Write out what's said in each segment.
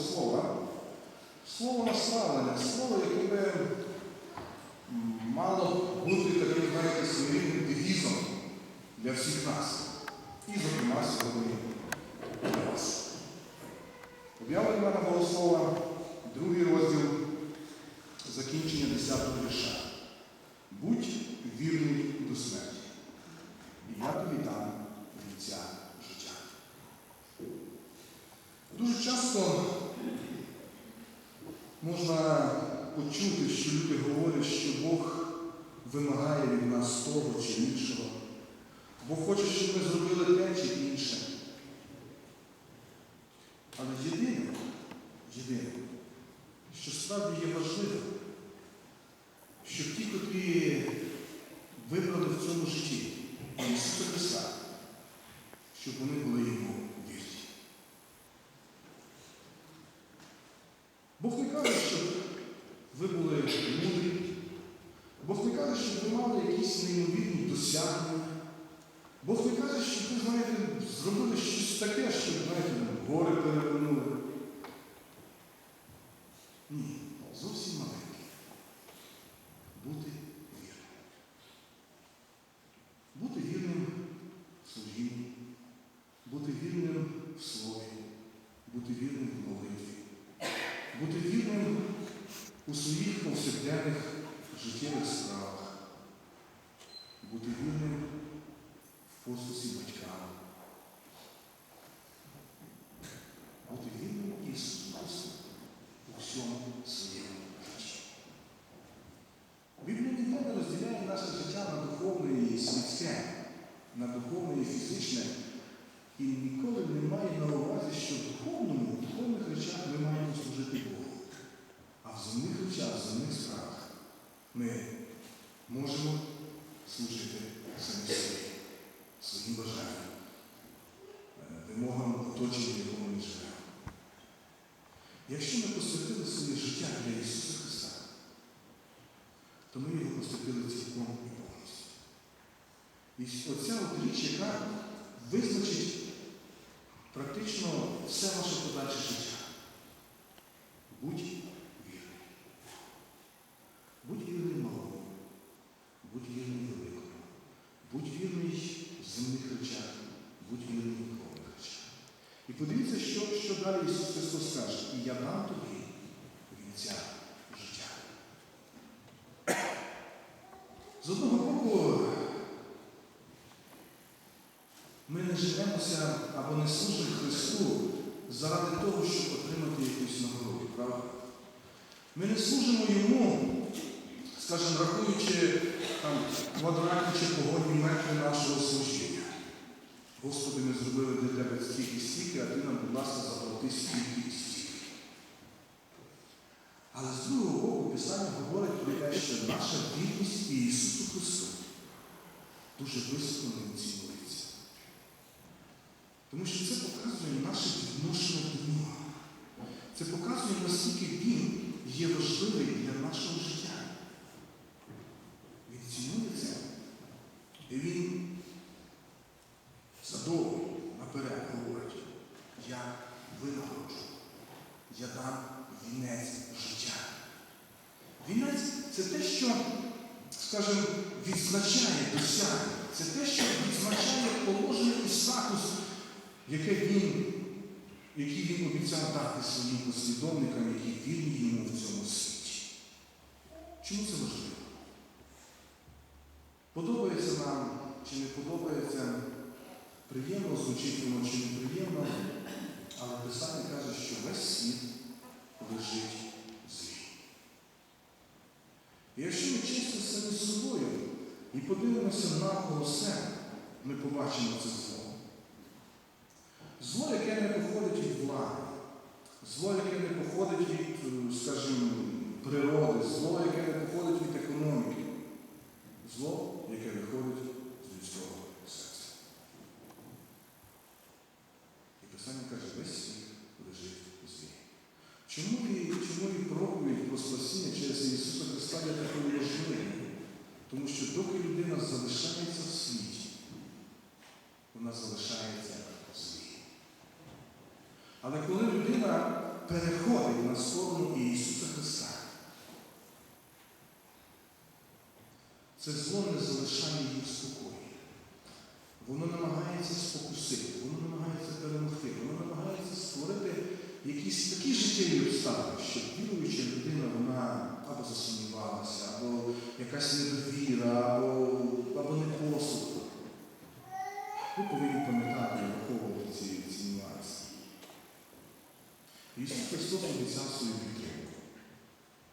Богослова. Слово наславлене, слово, яке би мало бути таким, знаєте, своєрідним девізом для всіх нас. І, зокрема, сьогодні для вас. Об'явлення Богослова, другий розділ, закінчення 10 вірша. Будь вірний до смерті. І я тобі дам вінця життя. Дуже часто можна почути, що люди говорять, що Бог вимагає від нас того чи іншого. Бог хоче, щоб ми зробили те чи інше. Але єдине, єдине, що справді є важливо, щоб ті, котрі вибрали в цьому житті Ісуса Христа, щоб вони були йому вірні. Бог не каже, щоб ви мудрі. Бог не каже, щоб ви мали якісь неймовірні досягнення. Бог не каже, щоб ви, знаєте, зробили щось таке, щоб, знаєте, гори перевернули. Ні, зовсім маленьке. Бути вірним. Бути вірним в служінні, бути вірним в слові, бути вірним в молитві, бути вірним у своїх повсякденних життєвих справах, бути вільним в послусі батькам, бути вірним Ісусу Христу у всьому своєму житті. Біблія ніде не розділяє наше життя на духовне і світське, на духовне і фізичне. І ніколи не має на увазі, що в духовному, в духовних речах ми маємо служити Богу. А в земних речах, в земних справах ми можемо служити самі собі, своїм бажанням, е, вимогам оточення, в якому ми живемо. Якщо ми посвятили своє життя для Ісуса Христа, то ми його посвятили цілком і повністю. І оця от річ, яка визначить практично все ваше подальше життя. Будь вірний. Будь вірний малому, будь вірний великому, будь вірний в земних речах, будь вірний в духовних речах. І подивіться, що, що далі Ісус Христос каже, і я дам тобі вінця життя. З одного боку, ми живемося або не служимо Христу заради того, щоб отримати якусь нагороду, правда? Ми не служимо Йому, скажімо, рахуючи там, квадратні чи погодні метри нашого служіння. Господи, ми зробили для Тебе стільки стільки, а Ти нам, будь ласка, заплати стільки і стільки. Але з другого боку, Писання говорить про те, що наша вірність Ісусу Христу дуже високо не оцінюється. Тому що це показує наше відношення до нього. Це показує, наскільки Він є важливий для нашого життя. Він цінує це. І він задовго наперед говорить, я винагороджу, я дам вінець життя. Вінець це те, що, скажімо, відзначає досягнення. Це те, що відзначає положення і статус яке він, який він обіцяв дати своїм послідовникам, які вірні йому в цьому світі. Чому це важливо? Подобається нам чи не подобається, приємно звучить воно чи неприємно, але Писання каже, що весь світ лежить злі. І якщо ми чесно самі собою і подивимося навколо себе, ми побачимо це зло. Зло, яке не походить від влади, зло, яке не походить від, е, скажімо, природи, зло, яке не походить від економіки, зло, яке виходить з людського серця. І Писання каже, весь світ лежить у злі. Чому і, чому і проповідь про спасіння через Ісуса Христа є такою важливою? Тому що доки людина залишається в світі, вона залишається в злі. Але коли людина переходить на сторону Ісуса Христа. Це зло не залишає їх в спокої. Воно намагається спокусити, воно намагається перемогти, воно намагається створити якісь такі життєві обставини, щоб віруюча людина вона або засумнівалася, або якась недовіра, або, або непослух. Ви повинні пам'ятати і враховувати ці, ці нюанси. Ісус Христос обіцяв свою підтримку.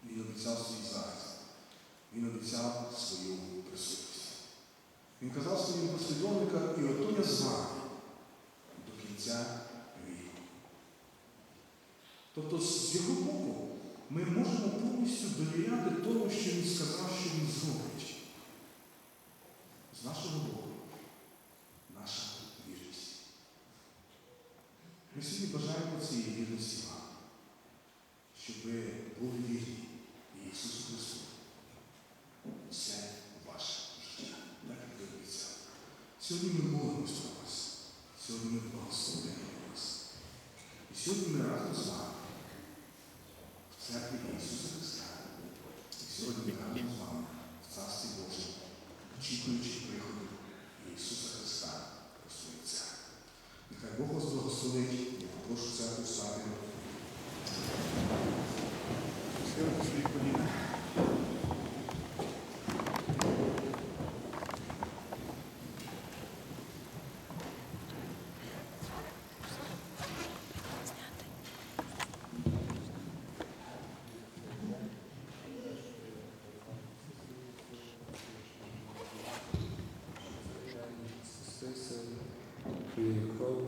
Він обіцяв свій захист. Він обіцяв свою присутність. Він казав своїм послідовникам, і ото я з вами до кінця віку. Тобто, з його боку, ми можемо повністю довіряти тому, що він сказав, що він зробить. З нашого боку, наша вірність. Ми сьогодні бажаємо цієї вірності вам, щоб ви були вірні Ісусу Христу. Це ваше життя, так як ви обіцяли. Сьогодні ми молимось про вас. Сьогодні ми благословляємо вас. І сьогодні ми разом з вами в церкві Ісуса Христа. І сьогодні ми разом з вами в Царстві Божому, очікуючи приходу Ісуса Христа до своєї церкви. Нехай Бог вас благословить. Я попрошу церкву стати. Схилити свої.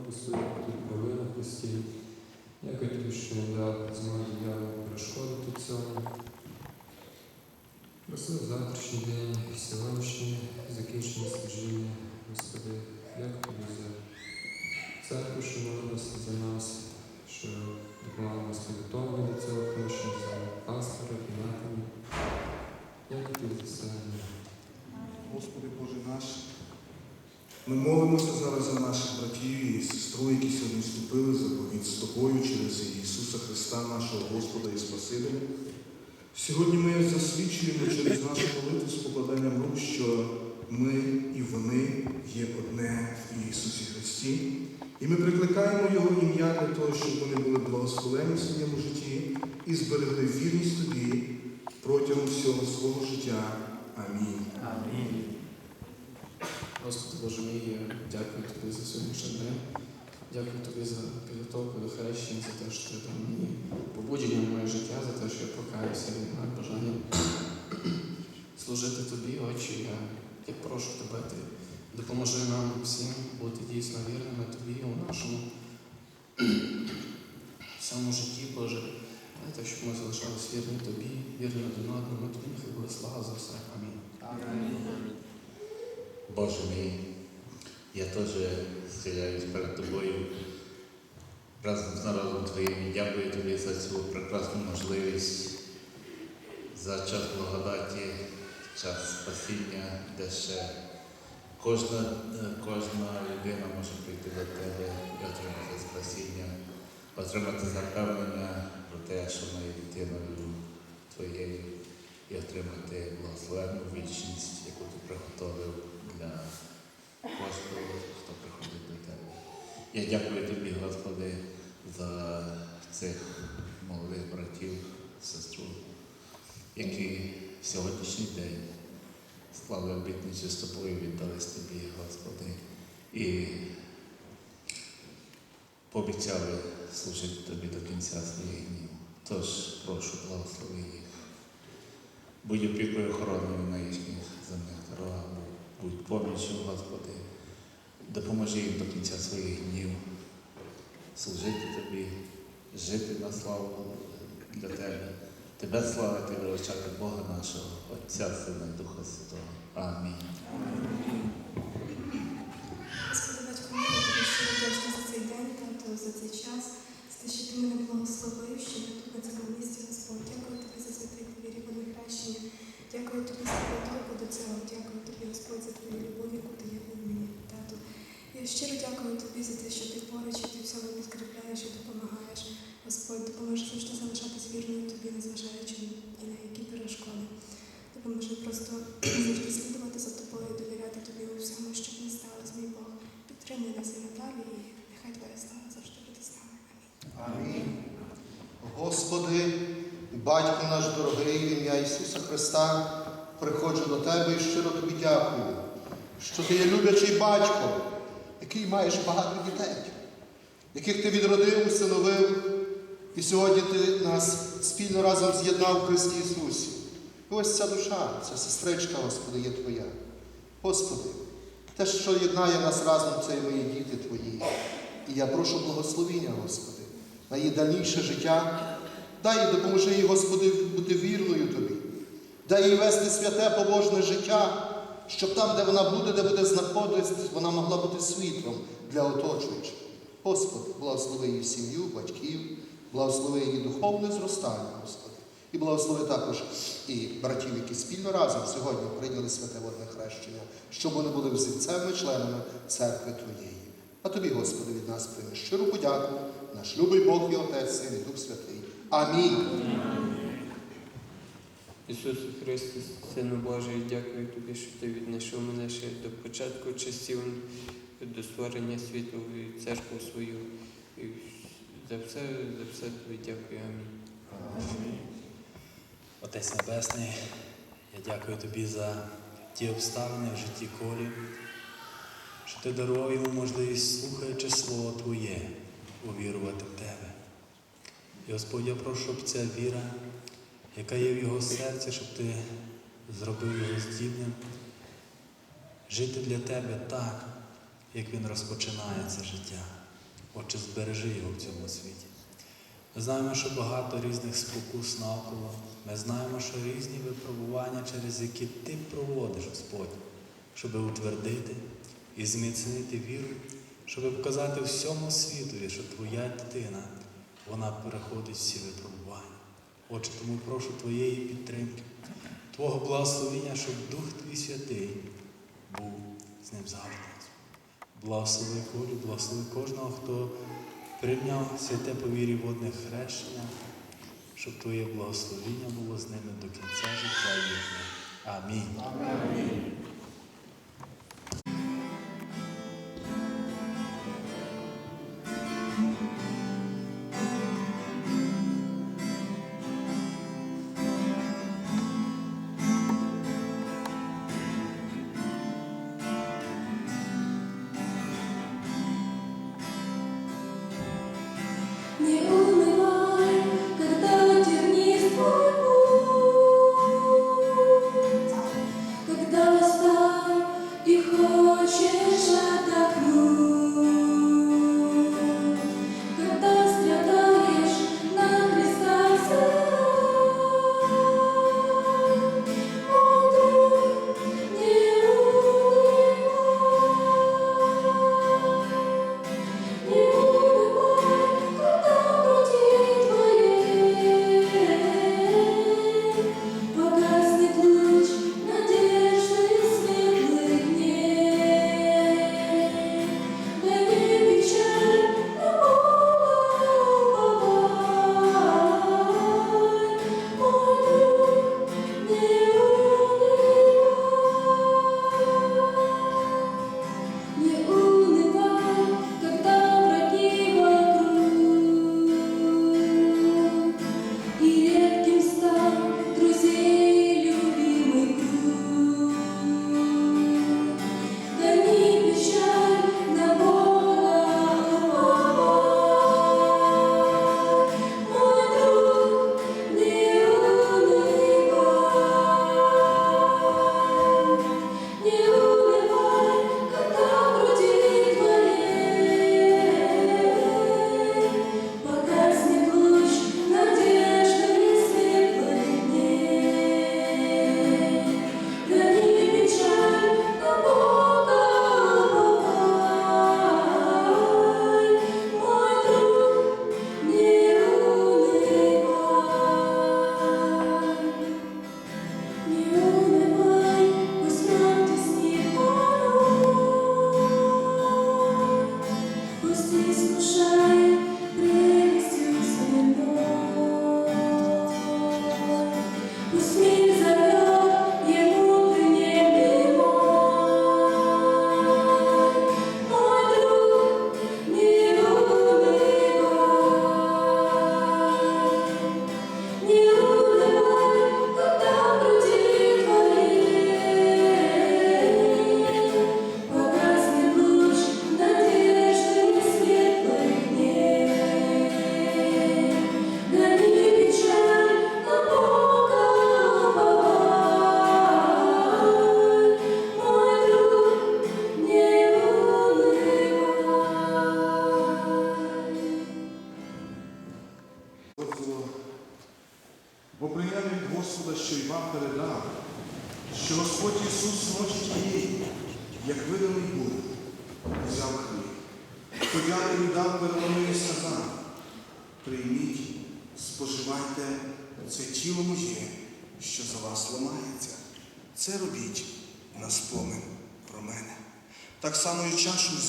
Твоєю кров'ю у своїх крови на Христі. Дякую тобі, що не дав змоги дьяволу перешкодити цьому. Благослови завтрашній день, сьогоднішнє закінчення служіння, Господи, як тобі за церкву, що молилася за нас, що допомагала нас підготовлені до цього прощення, за пастора матері. Дякую тобі за це. Господи Боже наш. Ми молимося зараз за наших братів і сестру, які сьогодні вступили за повід з тобою через Ісуса Христа, нашого Господа і Спасителя. Сьогодні ми засвідчуємо через нашу молитву з покладанням рук, що ми і вони є одне в Ісусі Христі. І ми прикликаємо Його ім'я для того, щоб вони були благословені в своєму житті і зберегли вірність тобі протягом всього свого життя. Амінь. Амінь. Господи Боже мій, я дякую Тобі за сьогоднішній день. Дякую Тобі за підготовку до хрещення, за те, що ти дав мені побудження в моє життя, за те, що я покаюся і маю бажання служити Тобі, Отче. Я, я прошу Тебе, Ти допоможи нам всім бути дійсно вірними Тобі у нашому всьому житті, Боже. Те, щоб ми залишалися вірні Тобі, вірні один одному, Тобі нехай буде слава за все. Амінь. Боже мій, я теж схиляюсь перед тобою разом з народом Твоїм дякую тобі за цю прекрасну можливість, за час благодаті, час спасіння, де ще кожна, кожна людина може прийти до тебе і отримати спасіння, отримати запевнення про те, що ми дитиною Твоєю, і отримати благословенну вічність, яку ти приготовив для кожного, хто приходить до тебе. Я дякую тобі, Господи, за цих молодих братів, сестру, які в сьогоднішній день склали обітницю з тобою, віддались тобі, Господи, і пообіцяли служити тобі до кінця своїх днів. Тож прошу, благослови їх. Будь опікою охороною на їхніх земних дорогах, будь поміччю, Господи, допоможи їм до кінця своїх днів служити Тобі, жити на славу для Тебе, Тебе славити величати Бога нашого, Отця, Сина і Духа Святого. Амінь. Господи, батько, ми тобі щиро вдячні за цей день, тато, за цей час, за те, що ти мене благословив, що я тут на цьому місці, Господь. Дякую тобі за святий твій рівень хрещення. Дякую тобі за підготовку до цього. Дякую тобі, Господь, за твою любов, яку ти є в мені, тату. Я щиро дякую тобі за те, що ти поруч, і ти всьому підкріпляєш і допомагаєш. Господь. Господь, допоможи завжди залишатись вірною тобі, незважаючи ні на які перешкоди. Допоможи просто завжди слідувати за тобою, довіряти тобі у всьому, що б не сталося, мій Бог. Підтримуй нас і надалі, і нехай твоя слава завжди буде з нами. Амінь. Амінь. Господи, Батько наш дорогий, в ім'я Ісуса Христа, приходжу до Тебе і щиро тобі дякую, що ти є люблячий батько, який маєш багато дітей, яких ти відродив, усиновив, і сьогодні ти нас спільно разом з'єднав у Христі Ісусі. І ось ця душа, ця сестричка, Господи, є Твоя. Господи, те, що єднає нас разом, це і мої діти Твої. І я прошу благословіння, Господи, на її дальніше життя. Дай допоможи їй, Господи, бути Тобі. Дай їй вести святе побожне життя, щоб там, де вона буде, де буде знаходитись, вона могла бути світлом для оточуючих. Господи, благослови її сім'ю, батьків, благослови її духовне зростання, Господи. І благослови також і братів, які спільно разом сьогодні прийняли святе водне хрещення, щоб вони були взірцевими членами церкви Твоєї. А тобі, Господи, від нас прийми щиру подяку, наш любий Бог і Отець, Син і Дух Святий. Амінь. Ісусу Христе, Сину Божий, дякую тобі, що ти віднайшов мене ще до початку часів, до створення світу і церкву свою. І за все, за все тобі дякую. Амінь. Отець Небесний, я дякую тобі за ті обставини в житті Колі, що ти дарував йому можливість, слухаючи Слово Твоє, увірувати в Тебе. І Господь, я прошу, щоб ця віра, яка є в його серці, щоб ти зробив його здібним, жити для Тебе так, як він розпочинає це життя. Отче, збережи його в цьому світі. Ми знаємо, що багато різних спокус навколо. Ми знаємо, що різні випробування, через які ти проводиш, Господь, щоб утвердити і зміцнити віру, щоб показати всьому світові, що твоя дитина, вона переходить всі випробування. Отже, тому прошу Твоєї підтримки, Твого благословення, щоб Дух Твій Святий був з ним завжди. Благослови Колю, благослови кожного, хто прийняв святе повірі водне хрещення, щоб Твоє благословення було з ними до кінця життя їхнього. Амінь. Не 我却舍得哭。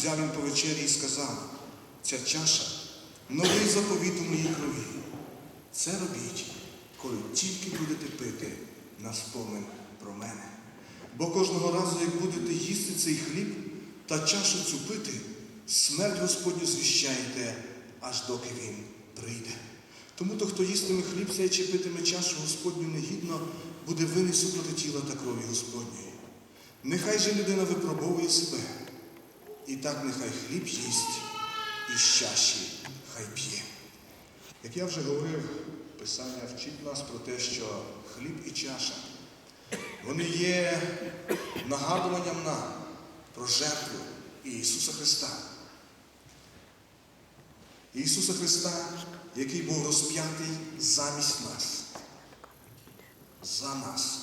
Взяв він по вечері і сказав, ця чаша новий заповіт у моїй крові. Це робіть, коли тільки будете пити на спомин про мене. Бо кожного разу, як будете їсти цей хліб та чашу цю пити, смерть Господню звіщаєте, аж доки він прийде. Тому то, хто їстиме хліб цей чи питиме чашу Господню негідно, буде винен супроти тіла та крові Господньої. Нехай же людина випробовує себе, і так нехай хліб їсть, і з чаші хай п'є. Як я вже говорив, Писання вчить нас про те, що хліб і чаша, вони є нагадуванням нам про жертву Ісуса Христа. Ісуса Христа, який був розп'ятий замість нас, за нас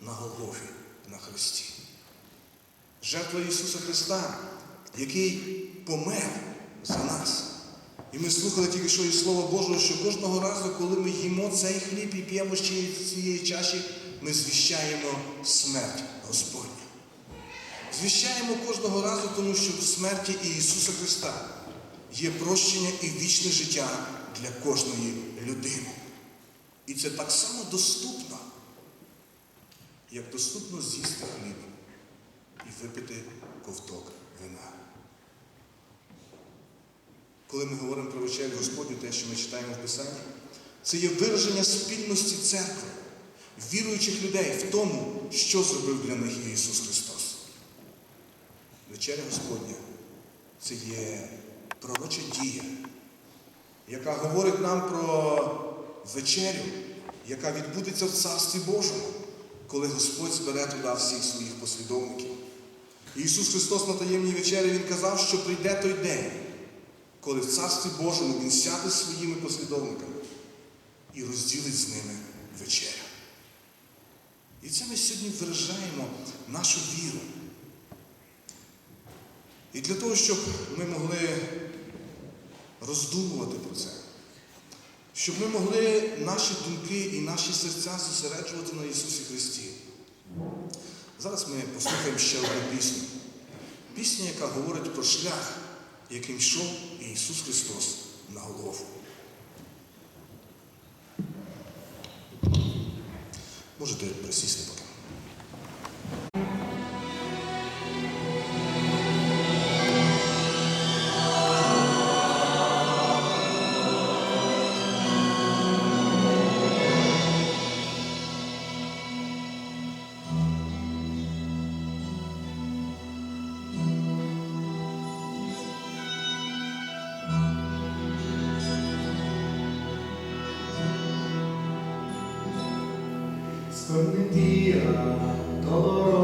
на Голгофі на Христі. Жертва Ісуса Христа, який помер за нас. І ми слухали тільки що із Слова Божого, що кожного разу, коли ми їмо цей хліб і п'ємо з цієї- чаші, ми звіщаємо смерть Господню. Звіщаємо кожного разу, тому що в смерті Ісуса Христа є прощення і вічне життя для кожної людини. І це так само доступно, як доступно з'їсти хліб і випити ковток вина. Коли ми говоримо про вечерю Господню, те, що ми читаємо в Писанні, це є вираження спільності церкви, віруючих людей в тому, що зробив для них Ісус Христос. Вечеря Господня це є пророча дія, яка говорить нам про вечерю, яка відбудеться в Царстві Божому, коли Господь збере туди всіх своїх послідовників. Ісус Христос на таємній вечері Він казав, що прийде той день, коли в Царстві Божому Він сяде своїми послідовниками і розділить з ними вечерю. І це ми сьогодні виражаємо нашу віру. І для того, щоб ми могли роздумувати про це, щоб ми могли наші думки і наші серця зосереджувати на Ісусі Христі. Зараз ми послухаємо ще одну пісню. Пісня, яка говорить про шлях, яким йшов Ісус Христос на голову. Можете присісти поки. todo lo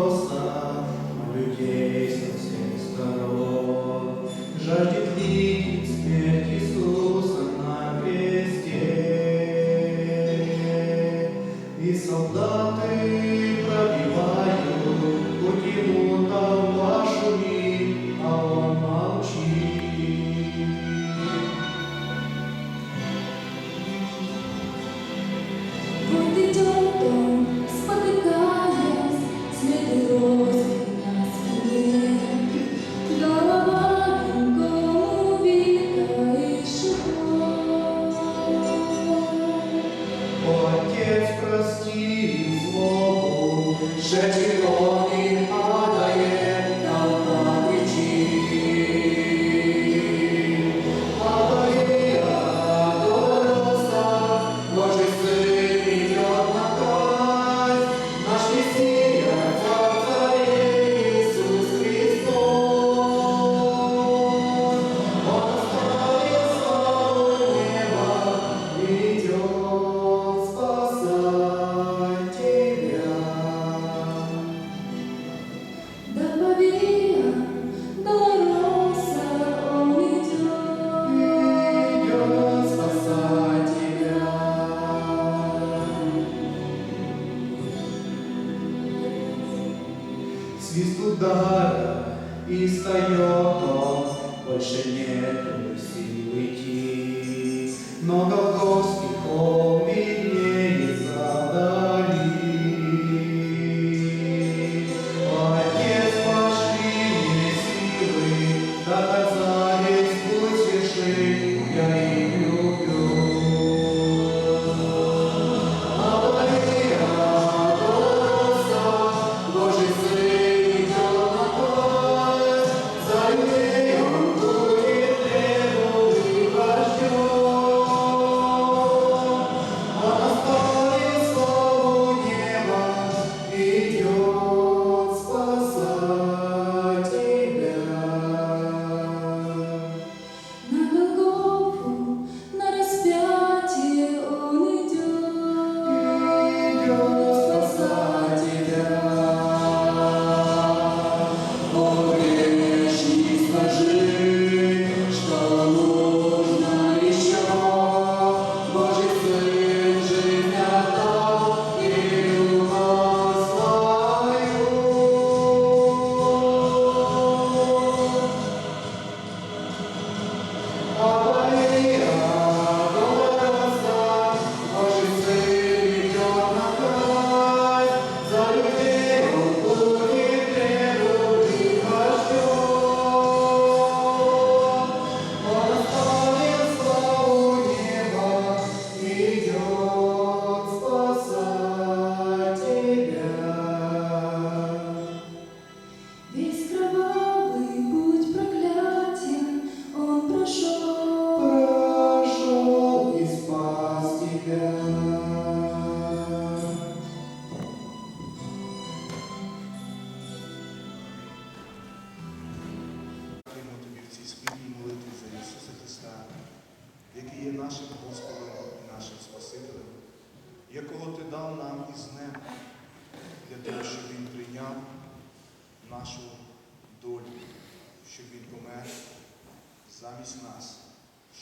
удара и встает он, больше нету сил идти. Но Голгоф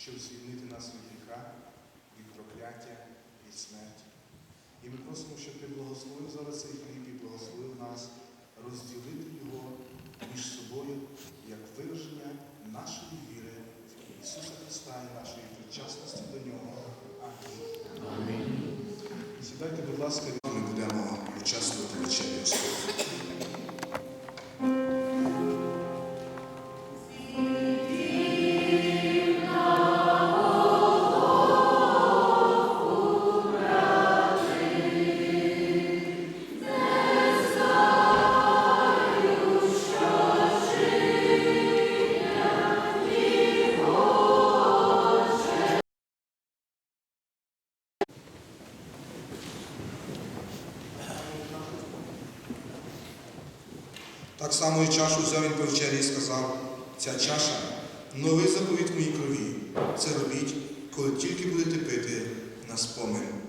щоб звільнити нас від гріха, від прокляття, від смерті. І ми просимо, щоб ти благословив зараз цей хліб і благословив нас розділити його між собою як вираження нашої віри в Ісуса Христа і нашої причасності до Нього. Амінь. Сідайте, будь ласка, ми будемо участвувати в вечері Так само і чашу взяв він по вечері і сказав, ця чаша новий заповіт моїй крові. Це робіть, коли тільки будете пити на спомин.